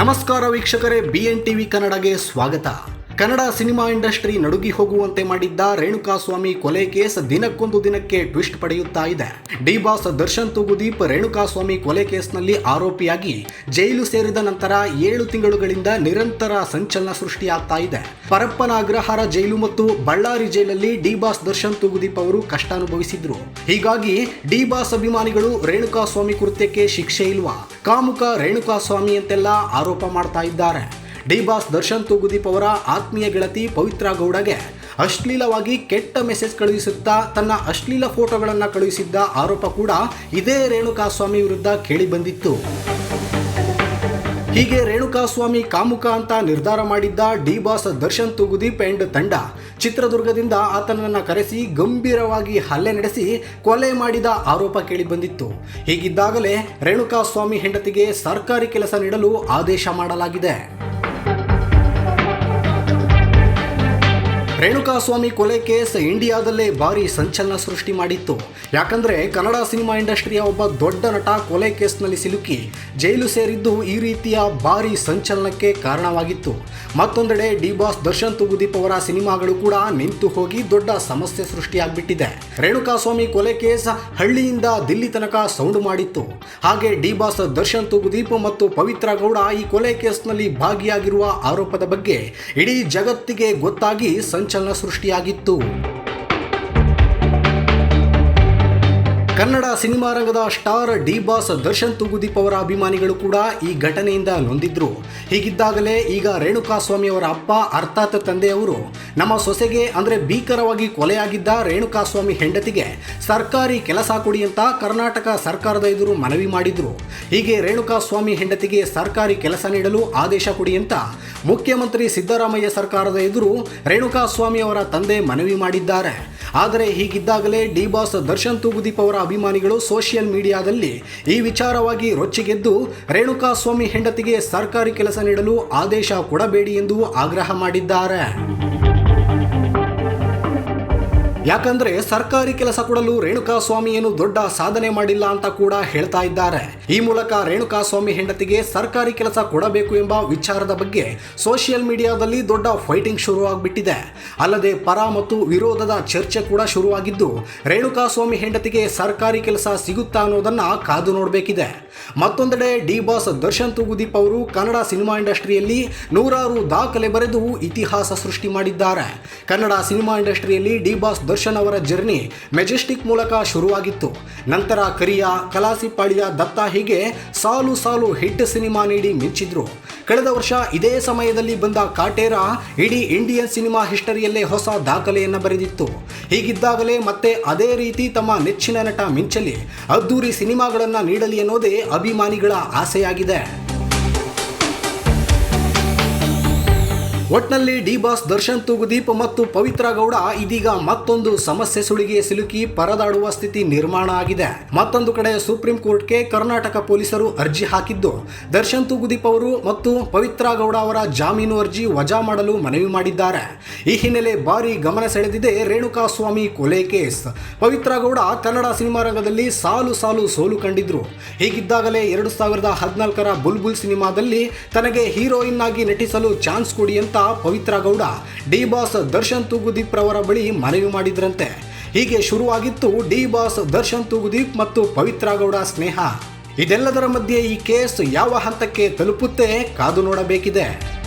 ನಮಸ್ಕಾರ ವೀಕ್ಷಕರೇ B N TV ಕನ್ನಡಗೆ ಸ್ವಾಗತ. ಕನ್ನಡ ಸಿನಿಮಾ ಇಂಡಸ್ಟ್ರಿ ನಡುಗಿ ಹೋಗುವಂತೆ ಮಾಡಿದ್ದ ರೇಣುಕಾಸ್ವಾಮಿ ಕೊಲೆ ಕೇಸ್ ದಿನಕ್ಕೊಂದು ದಿನಕ್ಕೆ ಟ್ವಿಸ್ಟ್ ಪಡೆಯುತ್ತಾ ಇದೆ. ಡಿ ಬಾಸ್ ದರ್ಶನ್ ತೂಗುದೀಪ್ ರೇಣುಕಾಸ್ವಾಮಿ ಕೊಲೆ ಕೇಸ್ನಲ್ಲಿ ಆರೋಪಿಯಾಗಿ ಜೈಲು ಸೇರಿದ ನಂತರ ಏಳು ತಿಂಗಳುಗಳಿಂದ ನಿರಂತರ ಸಂಚಲನ ಸೃಷ್ಟಿಯಾಗ್ತಾ ಇದೆ. ಪರಪ್ಪನ ಅಗ್ರಹಾರ ಜೈಲು ಮತ್ತು ಬಳ್ಳಾರಿ ಜೈಲಲ್ಲಿ ಡಿ ಬಾಸ್ ದರ್ಶನ್ ತೂಗುದೀಪ್ ಅವರು ಕಷ್ಟ ಅನುಭವಿಸಿದ್ರು ಹೀಗಾಗಿ ಡಿ ಬಾಸ್ ಅಭಿಮಾನಿಗಳು ರೇಣುಕಾಸ್ವಾಮಿ ಕೃತ್ಯಕ್ಕೆ ಶಿಕ್ಷೆ ಇಲ್ವಾ? ಕಾಮುಕ ರೇಣುಕಾಸ್ವಾಮಿ ಅಂತೆಲ್ಲ ಆರೋಪ ಮಾಡ್ತಾ ಇದ್ದಾರೆ. ಡಿ ಬಾಸ್ ದರ್ಶನ್ ತೂಗುದೀಪ್ ಅವರ ಆತ್ಮೀಯ ಗೆಳತಿ ಪವಿತ್ರ ಗೌಡಗೆ ಅಶ್ಲೀಲವಾಗಿ ಕೆಟ್ಟ ಮೆಸೇಜ್ ಕಳುಹಿಸುತ್ತಾ ತನ್ನ ಅಶ್ಲೀಲ ಫೋಟೋಗಳನ್ನು ಕಳುಹಿಸಿದ್ದ ಆರೋಪ ಕೂಡ ಇದೇ ರೇಣುಕಾಸ್ವಾಮಿ ವಿರುದ್ಧ ಕೇಳಿಬಂದಿತ್ತು ಹೀಗೆ ರೇಣುಕಾಸ್ವಾಮಿ ಕಾಮುಕ ಅಂತ ನಿರ್ಧಾರ ಮಾಡಿದ್ದ D boss Darshan Thoogudeep and ತಂಡ ಚಿತ್ರದುರ್ಗದಿಂದ ಆತನನ್ನು ಕರೆಸಿ ಗಂಭೀರವಾಗಿ ಹಲ್ಲೆ ನಡೆಸಿ ಕೊಲೆ ಮಾಡಿದ ಆರೋಪ ಕೇಳಿಬಂದಿತ್ತು ಹೀಗಿದ್ದಾಗಲೇ ರೇಣುಕಾಸ್ವಾಮಿ ಹೆಂಡತಿಗೆ ಸರ್ಕಾರಿ ಕೆಲಸ ನೀಡಲು ಆದೇಶ ಮಾಡಲಾಗಿದೆ. ರೇಣುಕಾಸ್ವಾಮಿ ಕೊಲೆ ಕೇಸ್ ಇಂಡಿಯಾದಲ್ಲೇ ಭಾರಿ ಸಂಚಲನ ಸೃಷ್ಟಿ ಮಾಡಿತ್ತು. ಯಾಕಂದ್ರೆ ಕನ್ನಡ ಸಿನಿಮಾ ಇಂಡಸ್ಟ್ರಿಯ ಒಬ್ಬ ದೊಡ್ಡ ನಟ ಕೊಲೆ ಕೇಸ್ನಲ್ಲಿ ಸಿಲುಕಿ ಜೈಲು ಸೇರಿದ್ದು ಈ ರೀತಿಯ ಭಾರಿ ಸಂಚಲನಕ್ಕೆ ಕಾರಣವಾಗಿತ್ತು. ಮತ್ತೊಂದೆಡೆ ಡಿ ಬಾಸ್ ದರ್ಶನ್ ತುಗುದೀಪ್ ಅವರ ಸಿನಿಮಾಗಳು ಕೂಡ ನಿಂತು ಹೋಗಿ ದೊಡ್ಡ ಸಮಸ್ಯೆ ಸೃಷ್ಟಿಯಾಗ್ಬಿಟ್ಟಿದೆ. ರೇಣುಕಾಸ್ವಾಮಿ ಕೊಲೆ ಕೇಸ್ ಹಳ್ಳಿಯಿಂದ ದಿಲ್ಲಿ ತನಕ ಸೌಂಡ್ ಮಾಡಿತ್ತು. ಹಾಗೆ ಡಿ ಬಾಸ್ ದರ್ಶನ್ ತುಗುದೀಪ್ ಮತ್ತು ಪವಿತ್ರ ಗೌಡ ಈ ಕೊಲೆ ಕೇಸ್ನಲ್ಲಿ ಭಾಗಿಯಾಗಿರುವ ಆರೋಪದ ಬಗ್ಗೆ ಇಡೀ ಜಗತ್ತಿಗೆ ಗೊತ್ತಾಗಿ ಸಂಚಲನ ಸೃಷ್ಟಿಯಾಗಿತ್ತು. ಕನ್ನಡ ಸಿನಿಮಾ ರಂಗದ star D boss Darshan Thoogudeep ಅವರ ಅಭಿಮಾನಿಗಳು ಕೂಡ ಈ ಘಟನೆಯಿಂದ ನೊಂದಿದ್ರು. ಹೀಗಿದ್ದಾಗಲೇ ಈಗ ರೇಣುಕಾಸ್ವಾಮಿ ಅವರ ಅಪ್ಪ, ಅರ್ಥಾತ್ ತಂದೆಯವರು ನಮ್ಮ ಸೊಸೆಗೆ ಅಂದರೆ ಭೀಕರವಾಗಿ ಕೊಲೆಯಾಗಿದ್ದ ರೇಣುಕಾಸ್ವಾಮಿ ಹೆಂಡತಿಗೆ ಸರ್ಕಾರಿ ಕೆಲಸ ಕೊಡಿ ಅಂತ ಕರ್ನಾಟಕ ಸರ್ಕಾರದ ಎದುರು ಮನವಿ ಮಾಡಿದ್ರು. ಹೀಗೆ ರೇಣುಕಾಸ್ವಾಮಿ ಹೆಂಡತಿಗೆ ಸರ್ಕಾರಿ ಕೆಲಸ ನೀಡಲು ಆದೇಶ ಕೊಡಿ ಅಂತ ಮುಖ್ಯಮಂತ್ರಿ ಸಿದ್ದರಾಮಯ್ಯ ಸರ್ಕಾರದ ಎದುರು ರೇಣುಕಾಸ್ವಾಮಿ ಅವರ ತಂದೆ ಮನವಿ ಮಾಡಿದ್ದಾರೆ. ಆದರೆ ಹೀಗಿದ್ದಾಗಲೇ ಡಿ ಬಾಸ್ ದರ್ಶನ್ ತೂಗುದೀಪ್ ಅವರ ಅಭಿಮಾನಿಗಳು ಸೋಷಿಯಲ್ ಮೀಡಿಯಾದಲ್ಲಿ ಈ ವಿಚಾರವಾಗಿ ರೊಚ್ಚಿಗೆದ್ದು, ರೇಣುಕಾ ಸ್ವಾಮಿ ಹೆಂಡತಿಗೆ ಸರ್ಕಾರಿ ಕೆಲಸ ನೀಡಲು ಆದೇಶ ಕೊಡಬೇಡಿ ಎಂದು ಆಗ್ರಹ ಮಾಡಿದ್ದಾರೆ. ಯಾಕಂದ್ರೆ ಸರ್ಕಾರಿ ಕೆಲಸ ಕೊಡಲು ರೇಣುಕಾಸ್ವಾಮಿ ಏನು ದೊಡ್ಡ ಸಾಧನೆ ಮಾಡಿಲ್ಲ ಅಂತ ಕೂಡ ಹೇಳ್ತಾ ಇದ್ದಾರೆ. ಈ ಮೂಲಕ ರೇಣುಕಾ ಸ್ವಾಮಿ ಹೆಂಡತಿಗೆ ಸರ್ಕಾರಿ ಕೆಲಸ ಕೊಡಬೇಕು ಎಂಬ ವಿಚಾರದ ಬಗ್ಗೆ ಸೋಷಿಯಲ್ ಮೀಡಿಯಾದಲ್ಲಿ ದೊಡ್ಡ ಫೈಟಿಂಗ್ ಶುರುವಾಗ್ಬಿಟ್ಟಿದೆ. ಅಲ್ಲದೆ ಪರ ಮತ್ತು ವಿರೋಧದ ಚರ್ಚೆ ಕೂಡ ಶುರುವಾಗಿದ್ದು ರೇಣುಕಾ ಸ್ವಾಮಿ ಹೆಂಡತಿಗೆ ಸರ್ಕಾರಿ ಕೆಲಸ ಸಿಗುತ್ತಾ ಅನ್ನೋದನ್ನ ಕಾದು ನೋಡಬೇಕಿದೆ. ಮತ್ತೊಂದೆಡೆ ಡಿ ಬಾಸ್ ದರ್ಶನ್ ತೂಗುದೀಪ್ ಅವರು ಕನ್ನಡ ಸಿನಿಮಾ ಇಂಡಸ್ಟ್ರಿಯಲ್ಲಿ ನೂರಾರು ದಾಖಲೆ ಬರೆದು ಇತಿಹಾಸ ಸೃಷ್ಟಿ ಮಾಡಿದ್ದಾರೆ. ಕನ್ನಡ ಸಿನಿಮಾ ಇಂಡಸ್ಟ್ರಿಯಲ್ಲಿ ಡಿ ಬಾಸ್ ದರ್ಶನ್ ಅವರ ಜರ್ನಿ ಮೆಜೆಸ್ಟಿಕ್ ಮೂಲಕ ಶುರುವಾಗಿತ್ತು. ನಂತರ ಕರಿಯ ಕಲಾಸಿಪಾಳ್ಯ ದತ್ತ ಹೀಗೆ ಸಾಲು ಸಾಲು ಹಿಟ್ ಸಿನಿಮಾ ನೀಡಿ ಮಿಂಚಿದ್ರು. ಕಳೆದ ವರ್ಷ ಇದೇ ಸಮಯದಲ್ಲಿ ಬಂದ ಕಾಟೇರ ಇಡೀ ಇಂಡಿಯನ್ ಸಿನಿಮಾ ಹಿಸ್ಟರಿಯಲ್ಲೇ ಹೊಸ ದಾಖಲೆಯನ್ನು ಬರೆದಿತ್ತು. ಹೀಗಿದ್ದಾಗಲೇ ಮತ್ತೆ ಅದೇ ರೀತಿ ತಮ್ಮ ನೆಚ್ಚಿನ ನಟ ಮಿಂಚಲಿ ಅದ್ದೂರಿ ಸಿನಿಮಾಗಳನ್ನು ನೀಡಲಿ ಅನ್ನೋದೇ ಅಭಿಮಾನಿಗಳ ಆಸೆಯಾಗಿದೆ. ಒಟ್ನಲ್ಲಿ ಡಿ ಬಾಸ್ ದರ್ಶನ್ ತೂಗುದೀಪ್ ಮತ್ತು ಪವಿತ್ರ ಗೌಡ ಇದೀಗ ಮತ್ತೊಂದು ಸಮಸ್ಯೆ ಸುಳಿಗೆ ಸಿಲುಕಿ ಪರದಾಡುವ ಸ್ಥಿತಿ ನಿರ್ಮಾಣ ಆಗಿದೆ. ಮತ್ತೊಂದು ಕಡೆ ಸುಪ್ರೀಂ ಕೋರ್ಟ್ಗೆ ಕರ್ನಾಟಕ ಪೊಲೀಸರು ಅರ್ಜಿ ಹಾಕಿದ್ದು. ದರ್ಶನ್ ತೂಗುದೀಪ್ ಅವರು ಮತ್ತು ಪವಿತ್ರ ಗೌಡ ಅವರ ಜಾಮೀನು ಅರ್ಜಿ ವಜಾ ಮಾಡಲು ಮನವಿ ಮಾಡಿದ್ದಾರೆ. ಈ ಹಿನ್ನೆಲೆ ಭಾರಿ ಗಮನ ಸೆಳೆದಿದೆ ರೇಣುಕಾಸ್ವಾಮಿ ಕೊಲೆ ಕೇಸ್. ಪವಿತ್ರ ಗೌಡ ಕನ್ನಡ ಸಿನಿಮಾ ರಂಗದಲ್ಲಿ ಸಾಲು ಸಾಲು ಸೋಲು ಕಂಡಿದ್ರು. ಹೀಗಿದ್ದಾಗಲೇ ಎರಡು ಸಾವಿರದ ಹದಿನಾಲ್ಕರ ಬುಲ್ಬುಲ್ ಸಿನಿಮಾದಲ್ಲಿ ತನಗೆ ಹೀರೋಯಿನ್ ಆಗಿ ನಟಿಸಲು ಚಾನ್ಸ್ ಕೊಡಿ ಅಂತ ಪವಿತ್ರ ಗೌಡ ಡಿ ಬಾಸ್ ದರ್ಶನ್ ತೂಗುದೀಪ್ ರವರ ಬಳಿ ಮನವಿ ಮಾಡಿದ್ರಂತೆ. ಹೀಗೆ ಶುರುವಾಗಿತ್ತು ಡಿ ಬಾಸ್ ದರ್ಶನ್ ತೂಗುದೀಪ್ ಮತ್ತು ಪವಿತ್ರ ಗೌಡ ಸ್ನೇಹ. ಇದೆಲ್ಲದರ ಮಧ್ಯೆ ಈ ಕೇಸ್ ಯಾವ ಹಂತಕ್ಕೆ ತಲುಪುತ್ತೆ ಕಾದು ನೋಡಬೇಕಿದೆ.